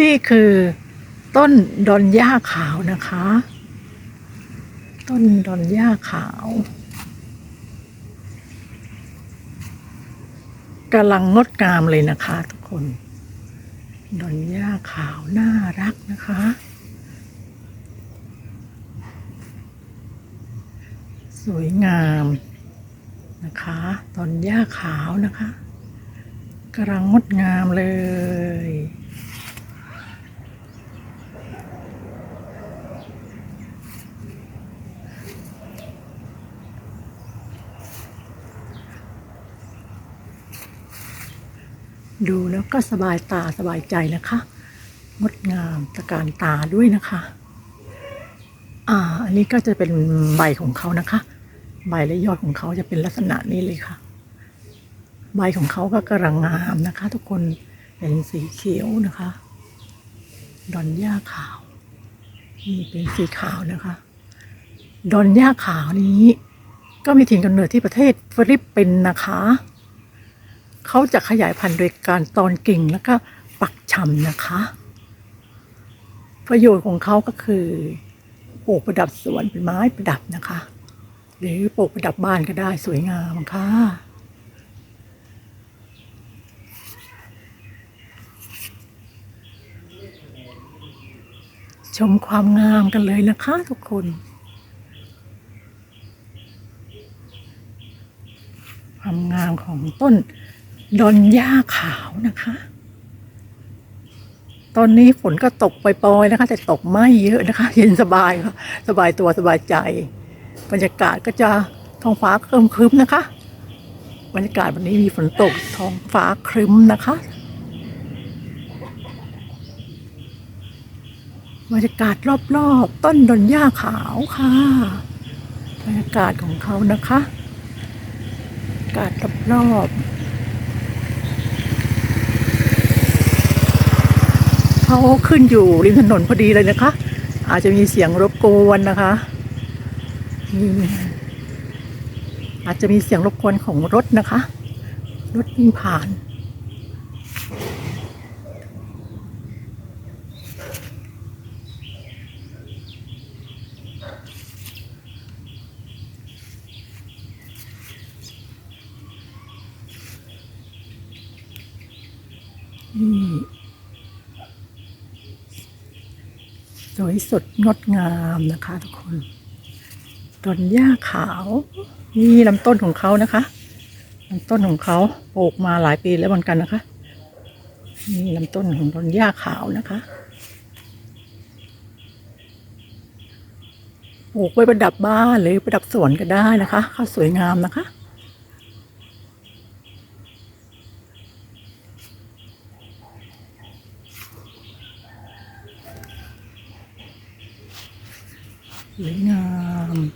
นี่คือต้นดอนหญ้าขาวนะคะ ต้นดอนหญ้าขาวกำลังงดงามเลยนะคะทุกคน ดอนหญ้าขาวน่ารักนะคะ สวยงามนะคะดอนหญ้าขาวนะคะกำลังงดงามเลย ดูแล้วก็สบายตาสบายใจนะคะงดงามตะการตาด้วยนะคะ อ่า อันนี้ก็จะเป็นใบของเขานะคะ ใบและยอดของเขาจะเป็นลักษณะนี้เลยค่ะ ใบของเขาก็กำลังงามนะคะ ทุกคนเป็นสีเขียวนะคะ ดอนหญ้าขาวนี่เป็นสีขาวนะคะ ดอนหญ้าขาวนี้ ก็มีถิ่นกำเนิดที่ประเทศฟิลิปปินส์นะคะ เขาจะขยายพันธุ์โดยการตอนกิ่งแล้วก็ปักชำนะคะ ประโยชน์ของเขาก็คือปลูกประดับสวนเป็นไม้ประดับนะคะ หรือปลูกประดับบ้านก็ได้สวยงามค่ะชมความงามกันเลยนะคะทุกคน ความงามของต้น ดอนหญ้าขาวนะคะ ตอนนี้ฝนก็ตกปล่อยๆนะคะ แต่ตกไม่เยอะนะคะ เย็นสบายค่ะสบายตัวสบายใจ บรรยากาศก็จะท้องฟ้าครึมครึมนะคะ บรรยากาศวันนี้มีฝนตกท้องฟ้าครึ้มนะคะ บรรยากาศรอบๆ ต้นดอนหญ้าขาวค่ะ บรรยากาศของเขานะคะ อากาศรอบๆ เขาขึ้นอยู่ริมถนนพอดีเลยนะคะ อาจจะมีเสียงรบกวนนะคะอาจจะมีเสียงรบกวนของรถนะคะ รถวิ่งผ่านนี่ สวยสดงดงามนะคะ ทุกคนต้นหญ้าขาวนี่ลำต้นของเขานะคะลำต้นของเขาปลูกมาหลายปีแล้วเหมือนกันนะคะนี่ลำต้นของต้นหญ้าขาวนะคะปลูกไว้ประดับบ้านหรือประดับสวนก็ได้นะคะ เขาสวยงามนะคะ Yan.